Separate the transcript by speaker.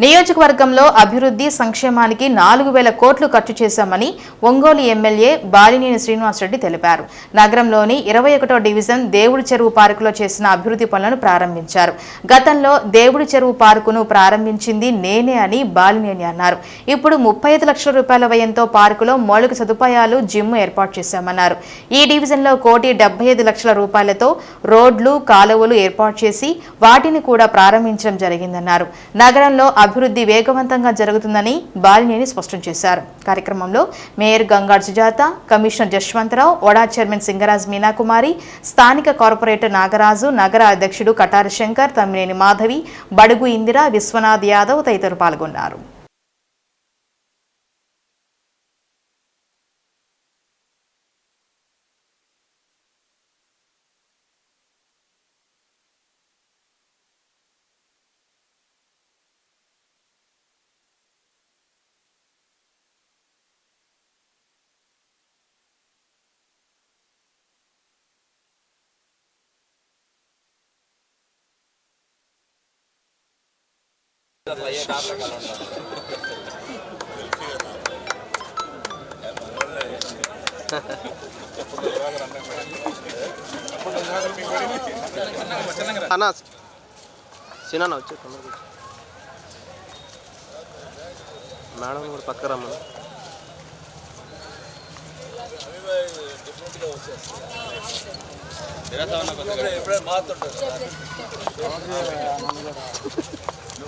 Speaker 1: నియోజకవర్గంలో అభివృద్ధి సంక్షేమానికి నాలుగు వేల కోట్లు ఖర్చు చేశామని ఒంగోలు ఎమ్మెల్యే బాలినేని శ్రీనివాసరెడ్డి తెలిపారు. నగరంలోని ఇరవై ఒకటో డివిజన్ దేవుడి చెరువు పార్కులో చేసిన అభివృద్ధి పనులను ప్రారంభించారు. గతంలో దేవుడి చెరువు పార్కును ప్రారంభించింది నేనే అని బాలినేని అన్నారు. ఇప్పుడు ముప్పై ఐదు లక్షల రూపాయల వ్యయంతో పార్కులో మౌలిక సదుపాయాలు జిమ్ ఏర్పాటు చేశామన్నారు. ఈ డివిజన్లో కోటి డెబ్బై ఐదు లక్షల రూపాయలతో రోడ్లు కాలువలు ఏర్పాటు చేసి వాటిని కూడా ప్రారంభించడం జరిగిందన్నారు. నగరంలో అభివృద్ధి వేగవంతంగా జరుగుతుందని బాలినేని స్పష్టం చేశారు. కార్యక్రమంలో mayor Gangad Sujatha commissioner Jaswantharao OUDA chairman Singaraj Meenakumari స్థానిక కార్పొరేటర్ నాగరాజు నగర అధ్యక్షుడు కటారి శంకర్ తమ్మినేని మాధవి బడుగు ఇందిర విశ్వనాథ్ యాదవ్ తదితరులు పాల్గొన్నారు.
Speaker 2: అన్న సినా వచ్చే తొందరగా వచ్చి. మేడం కూడా పక్క రమ్మను.